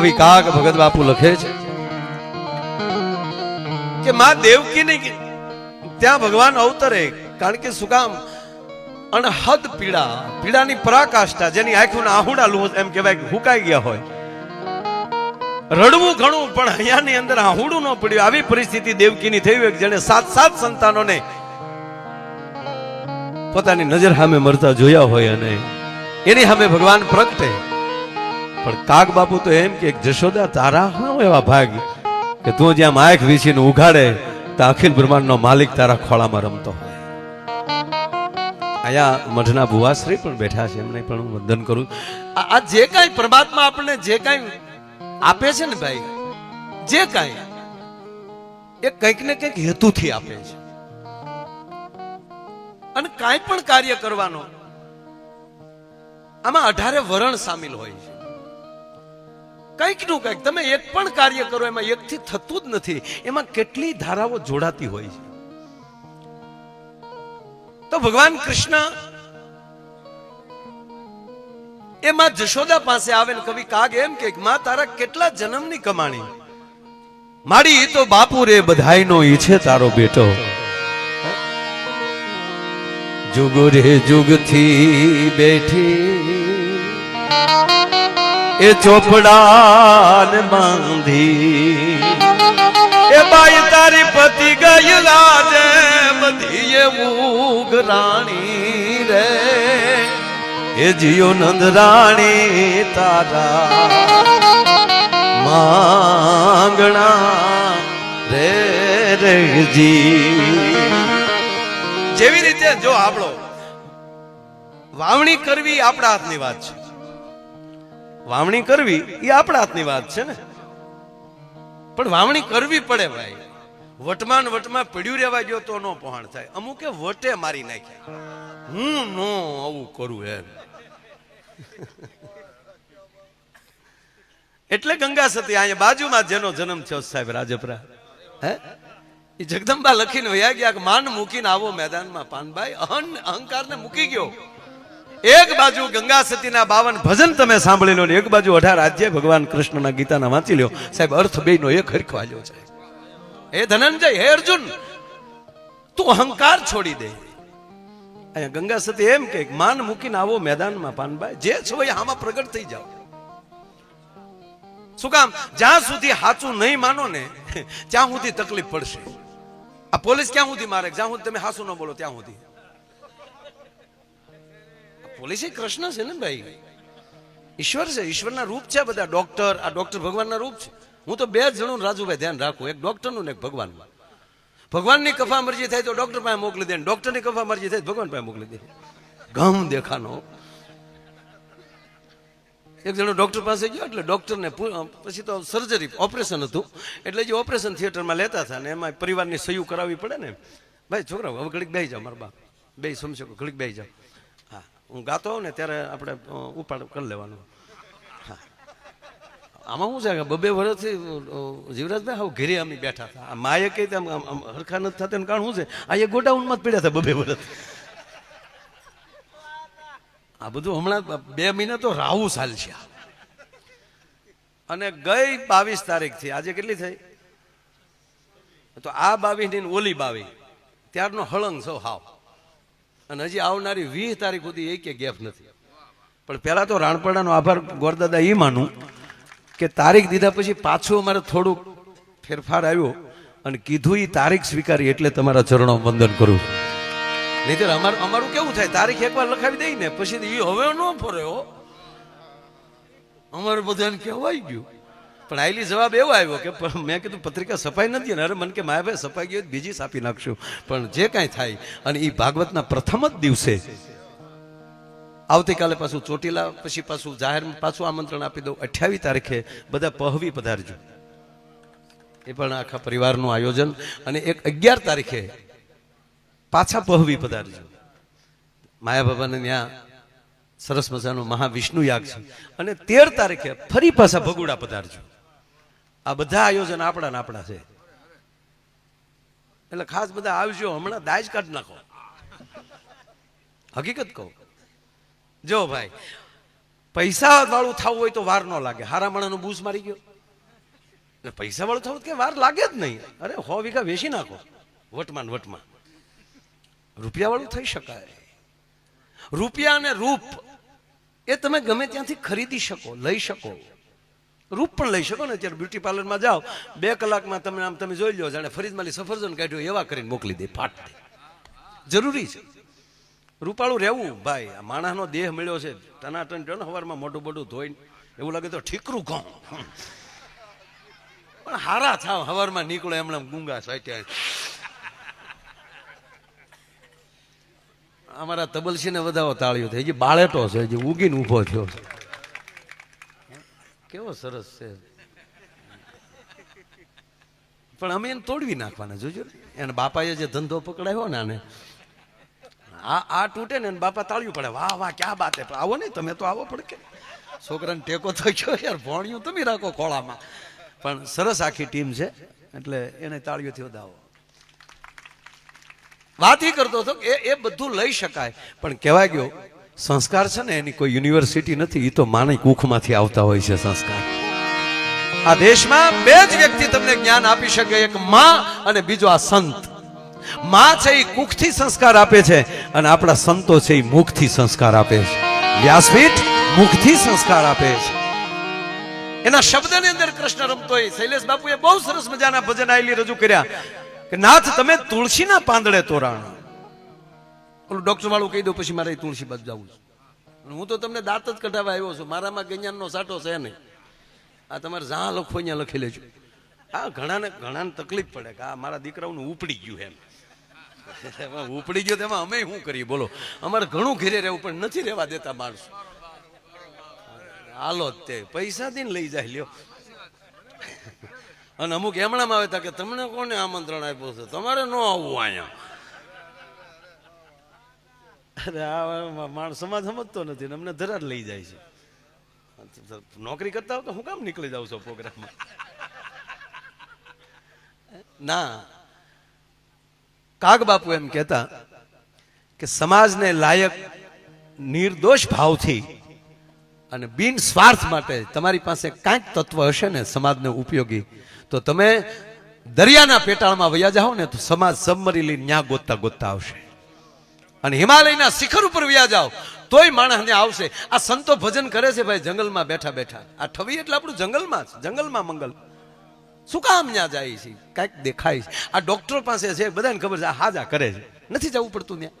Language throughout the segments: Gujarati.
કવિ કાક ભગત બાપુ લખે છે કે માં દેવકી નહીં ત્યાં ભગવાન અવતરે, કારણ કે શું કામ? અણહદ પીડા, પીડાની પરાકાષ્ઠા, જેની આંખોના આહુડા લો એમ કહેવાય કે હુકાઈ ગયા હોય. રડવું ઘણું, પણ અહીંયાની અંદર આહુડું ન પડ્યું. આવી પરિસ્થિતિ દેવકીની થઈ હોય જેને સાત સાત સંતાનોને પોતાની નજર સામે મરતા જોયા હોય અને એની સામે ભગવાન પ્રગટે. પણ કાગ બાપુ તો એમ કે જશોદા, તારા હું એવા ભાગ કે તું જ્યાં માયક વીસીને ઉઘાડે, તો અખિલ બ્રહ્માંડનો માલિક તારા ખોળામાં રમતો હોય. અહીંયા મઢના ભુવાશ્રી પણ બેઠા છે, એમને પણ હું વંદન કરું. આ જે કાંઈ પરમાત્મા આપણને જે કાંઈ આપે છે ને ભાઈ, જે કાંઈ, એ કંઈક ને કંઈક હેતુથી આપે છે. અને કાંઈ પણ કાર્ય કરવાનો, આમાં અઢારે વરણ સામેલ હોય છે. કંઈકનું કંઈક. તમે એક પણ કાર્ય કરો, એમાં એકથી થતું જ નથી. એમાં કેટલી ધારાઓ જોડાતી હોય છે. તો ભગવાન કૃષ્ણ એમાં જશોદા પાસે આવે ને કવિ કાગ એમ કે, માં, તારા કેટલા જન્મની કમાણી? મારી તો બાપુ રે બધાઈનો ઈ છે તારો બેટો. જુગ રે જુગથી બેઠી એ ચોપડાન બાંધી. એ બાઈ તારી પતિ ગયેલા જે બધી એ મૂગ રાણી રે. એ જીઓ નંદ રાણી તારા માંગણા રે રેજી જેવી રીતે જો આપણો વાવણી કરવી આપણા હાથની વાત છે. વાવણી કરવી એ આપણા હાથની વાત છે ને. પણ વાવણી કરવી પડે ભાઈ. વટમાં ને વટમાં પડ્યું રહેવા ગયો તો નો પહોંચ થાય. અમુકે વટે મારી નાખ્યા. હું નો આવું કરું એમ. એટલે ગંગા સતી અહીંયા બાજુમાં જેનો જન્મ થયો સાહેબ રાજપરા. હે? એ જગદંબા લખીને વયા ગયા કે માન મૂકીને આવો મેદાનમાં. પાનભાઈ અહન અહંકારને મૂકી ગયો. એક બાજુ ગંગા સતીના બાવન ભજન તમે સાંભળી લો ને એક બાજુ અઢાર રાજ્ય ભગવાન કૃષ્ણના ગીતાના વાંચી લો સાહેબ, અર્થ બે નો એક હરખો છે. હે ધનંજય, હે અર્જુન, તું અહંકાર છોડી દે. અહીંયા ગંગા સતી એમ કે, માન મૂકીને આવો મેદાનમાં પાનભાઈ. જે છો એ આમાં પ્રગટ થઈ જાઓ. શું કામ? જ્યાં સુધી સાચું નહીં માનો ને, ત્યાં સુધી તકલીફ પડશે. આ પોલીસ ક્યાં સુધી મારે? જ્યાં સુધી તમે હાસુ ન બોલો, ત્યાં સુધી. પોલીસ એ કૃષ્ણ છે ને ભાઈ? ઈશ્વર છે, ઈશ્વરના રૂપ છે બધા ડોક્ટર આ ડોક્ટર ભગવાનના રૂપ છે. હું તો બે જણું રાજુભાઈ ધ્યાન રાખું, એક ડોક્ટરનું ને એક ભગવાનનું. ભગવાનની કફા મરજી થાય તો ડોક્ટર પાસે મોકલી દે ડોક્ટરની કફા મરજી થાય ભગવાન પાસે મોકલી દે. ગમ દેખાનો. એક જણો ડોક્ટર પાસે ગયો એટલે ડોક્ટરને પછી તો સર્જરી ઓપરેશન હતું. એટલે જે ઓપરેશન થિયેટરમાં લેતા હતા ને એમાં પરિવારની સહયોગ કરાવવી પડે ને. ભાઈ છોકરા હવે ઘડીક બે જાઓ મારા બાપ. બે સમજો, ઘડીક બે જાઓ. હા ગાતો હોઉં ને ત્યારે આપણે ઉપાડ કરી લેવાનું. આમાં શું છે કે બબે વર્ષથી જીવરાજભાઈ હાવ ઘેરે અમે બેઠા હતા. આ માએ કઈ તેમ હરખા નથી થતા એનું કારણ શું છે? આ એ ગોડાઉનમાં જ પડ્યા હતા બબે વર્ષ આ બધું હમણાં બે મહિના તો રાહુ ચાલશે અને ગઈ બાવીસ તારીખથી, આજે કેટલી થઈ? તો આ બાવીસની ઓલી બાવી ત્યારનો હળંગ સૌ હાવ. અને હજી આવનારી વીસ તારીખ સુધી એક ગેપ નથી. પણ પહેલાં તો રાણપડાનો આભાર ગોરદાદા એ માનું કે તારીખ દીધા પછી પાછું અમારે થોડુંક ફેરફાર આવ્યો અને કીધું એ તારીખ સ્વીકારી એટલે તમારા ચરણો વંદન કરું નહીં નહીતર અમારું અમારું કેવું થાય? તારીખ એકવાર લખાવી દઈ ને પછી એ હવે ન ફર્યો અમારે બધાને કહેવાય ગયું. પણ આઈલી જવાબ એવો આવ્યો કે મેં કીધું પત્રિકા સફાઈ નથી ને અરે મને કે માયાભાઈ સફાઈ ગયો બીજી સાપી નાખશું. પણ જે કાંઈ થાય, અને એ ભાગવતના પ્રથમ જ દિવસે આવતીકાલે પાછું ચોટીલા, પછી પાછું જાહેર, પાછું આમંત્રણ આપી દઉં. અઠ્યાવીસ તારીખે બધા પહવી પધારજો. એ પણ આખા પરિવારનું આયોજન. અને એક અગિયાર તારીખે પાછા પહવી પધારજો. માયા બાબાને ત્યાં સરસ મજાનો મહાવિષ્ણુ યાગ છે. અને તેર તારીખે ફરી પાછા ભગુડા પધારજો. આ બધા આયોજન આપણા આપણા છે. એટલે ખાસ બધા આવજો, હમણાં દાજ કાઢ નાખો. હકીકત કહું. જો ભાઈ પૈસા વાળું થવું હોય તો વાર ન લાગે. હારા માણાનું બૂસ મારી ગયો. એટલે પૈસા વાળું થવું કે વાર લાગે જ નહીં. અરે હો વીઘા વેચી નાખો. વટમાં વટમાં. રૂપિયા વાળું થઈ શકાય. રૂપિયા અને રૂપ એ તમે ગમે ત્યાંથી ખરીદી શકો, લઈ શકો. રૂપ પણ લઈ શકો ને અત્યારે બ્યુટી પાર્લરમાં જાઓ, બે કલાકમાં તમે આમ તમે જોઈ લો, જાણે ફરીદમાંથી સફરજન કાઢ્યો, એવા કરીને મોકલી દે, ફાટ દે. જરૂરી છે. રૂપાળું રહેવું, ભાઈ, આ માણસનો દેહ મળ્યો છે ટનાટન ને સવારમાં મોટું મોટું ધોઈને, એવું લાગે તો ઠીકરું ઘઉં. પણ હારા થાવ, હવારમાં નીકળો, એમણે ગુંગા સાચ્યા અમારા તબલસીને વધાવો તાળીઓ થઈ હજી બાળેટો છે જે ઉગીને ઊભો થયો છે. કેવો સરસ છે. પણ અમે એને તોડવી નાખવાના, જોજો ને. એને બાપાએ જે ધંધો પકડાયો ને આને, આ આ તૂટે ને બાપા તાળ્યું પડે વાહ વાહ, ક્યાં બાત હે? આવો નહીં, તમે તો આવો પડકે. છોકરાને ટેકો થઈ ગયો યાર, ભણ્યું તમે રાખો ખોળામાં. પણ સરસ આખી ટીમ છે, એટલે એને તાળીઓથી વધાવો. વાત એ કરતો હતો એ એ બધું લઈ શકાય. પણ કહેવાય ગયો સંસ્કાર છે ને, એની કોઈ યુનિવર્સિટી નથી એ તો માની કુખમાંથી આવતા હોય છે સંસ્કાર. આ દેશમાં બે જ વ્યક્તિ તમને જ્ઞાન આપી શકે, એક માં અને બીજો આ સંત. માં છે એ કુખથી સંસ્કાર આપે છે, અને આપણા સંતો છે એ મુખથી સંસ્કાર આપે છે. વ્યાસપીઠ મુખથી સંસ્કાર આપે છે. એના શબ્દની અંદર કૃષ્ણ રમતો હોય. શૈલેષ બાપુએ બહુ સરસ મજાના ભજન આયલી રજૂ કર્યા કે, નાથ, તમે તુલસીના પાંદડે તોરાણ. ઓલું ડોક્ટર વાળું કહી દો પછી મારે તુલસીબાદ તુલસી જવું છે. હું તો તમને દાંત જ કઢાવવા આવ્યો છું. મારામાં ગંજાનનો સાટો છે નહીં. આ તમારે જ્યાં લખો, અહીંયા લખી લેજો. આ ઘણાને ઘણાને તકલીફ પડે કે આ મારા દીકરાઓનું ઉપડી ગયું એમ. ઉપડી ગયો તેમાં અમે શું કરીએ? બોલો. અમારે ઘણું ઘેરે રહેવું પણ નથી રહેવા દેતા માણસો. હાલો તે. પૈસા દઈને લઈ જાય, લ્યો. અને અમુક એમણામાં આવે તા કે તમને કોને આમંત્રણ આપ્યું છે? તમારે ન આવવું અહીંયા. અરે આ માણસ સમાજ સમજતો નથી ને અમને ધરાર લઈ જાય છે. નોકરી કરતા હો તો હું કામ નીકળી જાઉં છું પ્રોગ્રામમાં? ના. કાગ બાપુ એમ કહેતા કે સમાજને લાયક નિર્દોષ ભાવથી અને બિન સ્વાર્થ માટે તમારી પાસે કાંઈક તત્વ હશે ને સમાજને ઉપયોગી તો તમે દરિયાના પેટાળમાં વયા જાઓ ને તો સમાજ સબમરી લઈને ન્યા ગોતતા ગોતતા આવશે. અને હિમાલયના શિખર ઉપર વ્યા જાઓ, તોય માણસને આવશે. આ સંતો ભજન કરે છે ભાઈ, જંગલમાં બેઠા બેઠા. આ ઠવી એટલે આપણું જંગલમાં જ, જંગલમાં મંગલ. શું કામ ત્યાં જાય છે? કાંઈક દેખાય છે. આ ડૉક્ટર પાસે છે, બધાને ખબર છે હાજા કરે છે. નથી જવું પડતું ત્યાં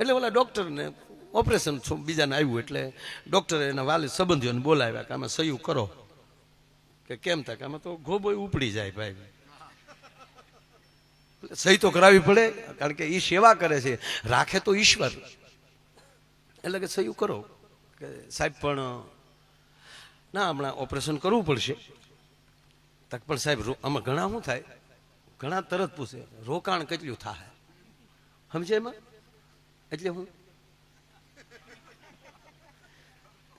એટલે ઓલા ડૉક્ટરને ઓપરેશન બીજાને આવ્યું એટલે ડૉક્ટરે એના વાલી સંબંધીઓને બોલાવ્યા કે આમાં સહયું કરો. કે કેમ થાય? કે આમાં તો ઘોબોય ઉપડી જાય ભાઈ. સહી તો કરાવી પડે, કારણ કે એ સેવા કરે છે. રાખે તો ઈશ્વર. એટલે કે સહયું કરો. કે સાહેબ, પણ, ના, હમણાં ઓપરેશન કરવું પડશે. તક પણ સાહેબ આમાં ઘણા શું થાય? ઘણા તરત પૂછે, રોકાણ કેટલું થાય સમજે એમાં? એટલે હું?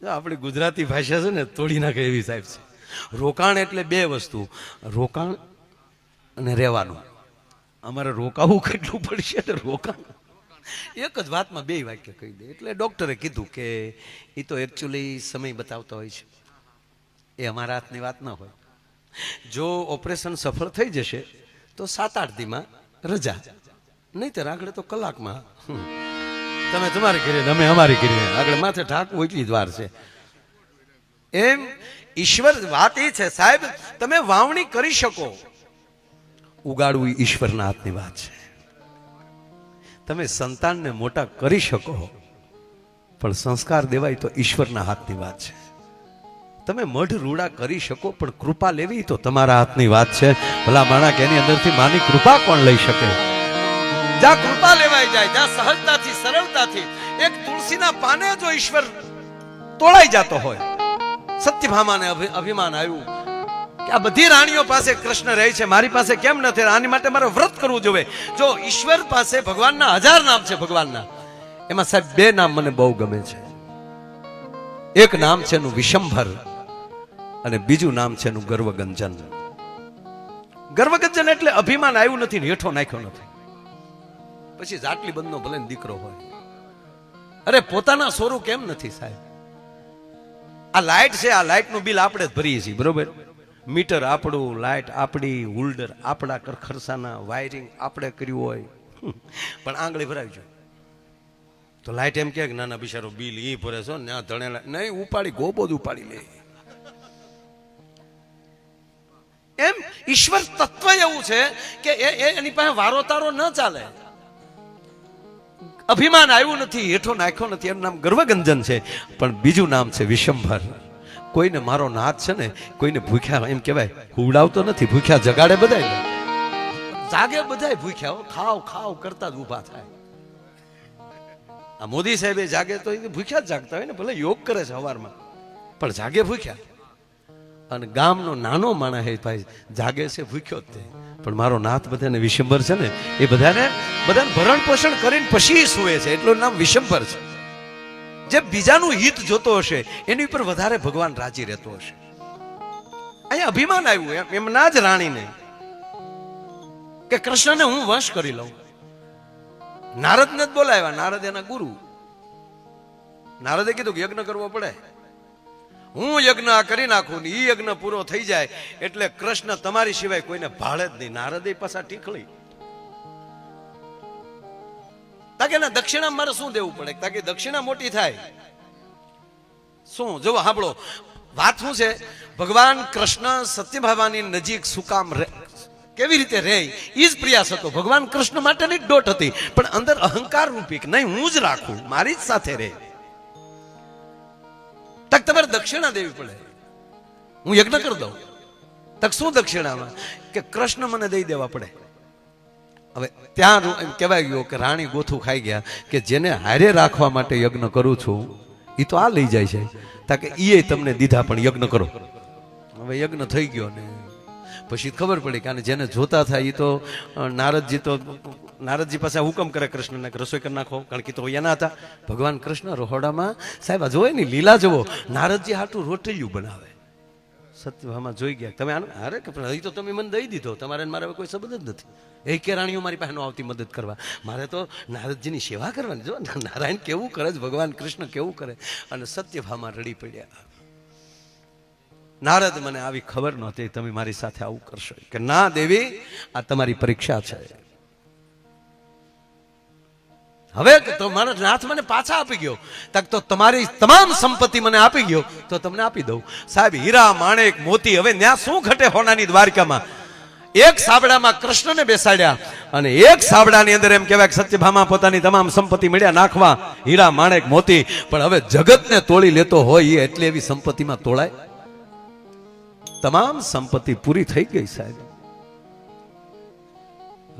આપણી ગુજરાતી ભાષા છે ને, તોડી નાખે એવી સાહેબ છે. રોકાણ એટલે બે વસ્તુ. રોકાણ અને રહેવાનું. અમારે રોકાવું કેટલું પડશે? તો રોકાવું એક જ વાતમાં બે વાક્ય કહી દે. એટલે ડૉક્ટરે કીધું કે એ તો એકચ્યુઅલી સમય બતાવતો હોય છે. એ અમારા હાથની વાત ન હોય. જો ઓપરેશન સફળ થઈ જશે, તો સાત આઠ દીમાં રજા. નહીં તો આગળ તો કલાકમાં. તમે તમારી ઘરે અમે અમારી ઘરે. આગળ માથે ઢાંકવું એટલી જ વાર છે. એમ ઈશ્વર વાત એ છે, સાહેબ, તમે વાવણી કરી શકો. ઉગાડવું ઈશ્વરના હાથની વાત છે. તમે સંતાનને મોટા કરી શકો, પણ સંસ્કાર દેવાય તો ઈશ્વરના હાથની વાત છે. તમે મઢ રૂડા કરી શકો, પણ કૃપા લેવી તો તમારા હાથની વાત છે. ભલા માણા કે એની અંદરથી માની કૃપા કોણ લઈ શકે? જ્યાં કૃપા લેવાઈ જાય, જ્યાં સહજતાથી સરળતાથી, એક તુલસીના પાને જો ઈશ્વર તોળાઈ જતો હોય. સત્યભામાને અભિમાન આવ્યું. આ બધી રાણીઓ પાસે કૃષ્ણ રહે છે. મારી પાસે કેમ નથી? આની માટે મારે વ્રત કરવું જોઈએ. જો ઈશ્વર પાસે ભગવાનના હજાર નામ છે ભગવાનના, એમાં સાહેબ બે નામ મને બહુ ગમે છે. એક નામ છે એનું વિશંભર અને બીજું નામ છે એનું ગર્વગંજન. ગર્વગંજન એટલે અભિમાન આવ્યું નથી ને હેઠો નાખ્યો નથી. પછી જાટલી બંધનો ભલે દીકરો હોય. અરે પોતાના સ્વરૂપ કેમ નથી સાહેબ. આ લાઇટ છે, આ લાઇટનું બિલ આપણે જ ભરીએ છીએ, બરોબર? મીટર આપણું, લાઇટ આપણી, હોલ્ડર આપણા કરખરસાના વાયરિંગ આપણે કર્યું હોય. પણ આંગળી ભરાવી જોઈએ તો લાઇટ એમ કે નાના બિચારો બિલ એ ભરે છો ને ધણેલા નહીં, ઉપાડી ગોબો જ ઉપાડી લે. એમ ઈશ્વર તત્વ એવું છે કે એ એની પાસે વારો તારો ન ચાલે. અભિમાન આવ્યું નથી, હેઠો નાખ્યો નથી, એનું નામ ગર્વગંજન છે. પણ બીજું નામ છે વિશંભર. કોઈને મારો નાથ છે ને, કોઈને ભૂખ્યા, એમ કહેવાય, હુવડાવતો નથી, ભૂખ્યા જગાડે બધાય જાગે બધાય ભૂખ્યા. ખાવ ખાવ કરતા જ ઊભા થાય. આ મોદી સાહેબે જાગે તો એ ભૂખ્યા જ જાગતા હોય ને, ભલે યોગ કરે છે સવારમાં પણ જાગે ભૂખ્યા. અને ગામનો નાનો માણસ હે ભાઈ, જાગે છે ભૂખ્યો જ તે. પણ મારો નાથ બધાને વિશંભર છે ને, એ બધાને બધાને ભરણ પોષણ કરીને પછી સુવે છે. એટલું નામ વિશંભર છે. જે બીજાનું હિત જોતો હશે, એની ઉપર વધારે ભગવાન રાજી રહેતો હશે. અહીંયા અભિમાન આવ્યું, એમ એમના જ રાણીને કે કૃષ્ણને હું વશ કરી લઉં. નારદને જ બોલાવ્યા, નારદ એના ગુરુ. નારદે કીધું કે યજ્ઞ કરવો પડે. હું યજ્ઞ કરી નાખું ને ઈ યજ્ઞ પૂરો થઈ જાય, એટલે કૃષ્ણ તમારી સિવાય કોઈને ભાળે જ નહીં. નારદે પાછા ટીખળી તાકે ના દક્ષિણા મારે શું દેવું પડે? તાકે દક્ષિણા મોટી થાય. શું? જો સાંભળો વાત શું છે? ભગવાન કૃષ્ણ સત્યભાવાની નજીક શું કામ રહે. કેવી રીતે રહે? એ જ પ્રયાસ હતો. ભગવાન કૃષ્ણ માટેની દોટ હતી. પણ અંદર અહંકાર રૂપી નહીં, હું જ રાખું. મારી જ સાથે રહે. તક તમારે દક્ષિણા દેવી પડે. હું યજ્ઞ કરી દઉં. તક શું દક્ષિણામાં? કે કૃષ્ણ મને દઈ દેવા પડે. હવે ત્યાં કહેવાય ગયો કે રાણી ગોથું ખાઈ ગયા કે જેને હારે રાખવા માટે યજ્ઞ કરું છું એ તો આ લઈ જાય છે. તાકે એ તમને દીધા પણ યજ્ઞ કરો. હવે યજ્ઞ થઈ ગયો ને. પછી ખબર પડી કે જેને જોતા થાય એ તો નારદજી તો, નારદજી પાસે હુકમ કરે કૃષ્ણને રસોઈ કરી નાખો, કારણ કે તો એના હતા. ભગવાન કૃષ્ણ રોહડામાં સાહેબ આ જોવે ને લીલા જુઓ, નારદજી હાટું રોટલિયું બનાવે. સત્યભામાં જોઈ ગયા. તમે અરે હજી તો તમે મને દઈ દીધો. તમારે મારે હવે કોઈ સંબંધ જ નથી. એ કે રાણીઓ મારી પાસે આવતી મદદ કરવા. મારે તો નારદજીની સેવા કરવાની. જો નારાયણ કેવું કરે છે? ભગવાન કૃષ્ણ કેવું કરે? અને સત્યભામાં રડી પડ્યા. નારદ મને આવી ખબર નહોતી, તમે મારી સાથે આવું કરશો. કે ના દેવી, આ તમારી પરીક્ષા છે. હવે તો મારા નાથ મને પાછા આપી ગયો. તક તો તમારી તમામ સંપત્તિ મને આપી ગયો, તો તમને આપી દઉં. સાહેબ, હીરા, માણેક, મોતી, હવે ત્યાં શું ઘટે હોનાની દ્વારકામાં? એક સાબડામાં કૃષ્ણને બેસાડ્યા અને એક સાબડાની અંદર એમ કહેવાય કે સત્યભામા પોતાની તમામ સંપત્તિ મળ્યા નાખવા, હીરા, માણેક, મોતી. પણ હવે જગતને તોડી લેતો હોય એ એટલી એવી સંપત્તિમાં તોડાય તમામ સંપત્તિ પૂરી થઈ ગઈ સાહેબ.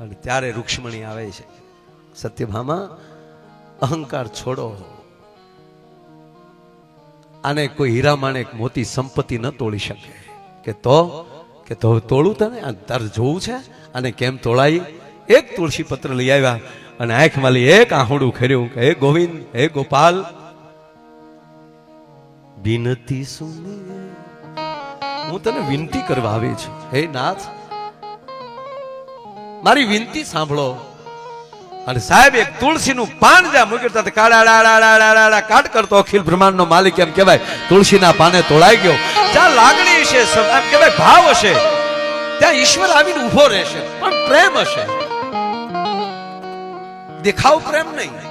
અને ત્યારે રૂક્ષ્મણી આવે છે. સત્યભામા, અહંકાર છોડો. આને કોઈ હીરા માણેક મોતી સંપત્તિ ન તોડી શકે. કે તો? કે તો તોડું તને? આ તાર જોવું છે? અને કેમ તોડાય એક તુલસી પત્ર લઈ આવ્યા અને આંખ માલી એક આહુડું ખર્યું કે, હે ગોવિંદ, હે ગોપાલ. વિનતી સુની. હું તને વિનતી કરવા આવી છું. હે નાથ, મારી વિનતી સાંભળો. અને સાહેબ, એક તુલસીનું પાન જ્યાં મૂક્યું ત્યાં કાળા કાટ કરતો અખિલ બ્રહ્માંડનો માલિક એમ કહેવાય. તુલસીના પાને તોડાઈ ગયો. જ્યાં લાગણી સમ- એમ કહેવાય, ભાવ હશે, ત્યાં ઈશ્વર આવીને ઊભો રહેશે. પણ પ્રેમ હશે. દેખાવ પ્રેમ નહીં.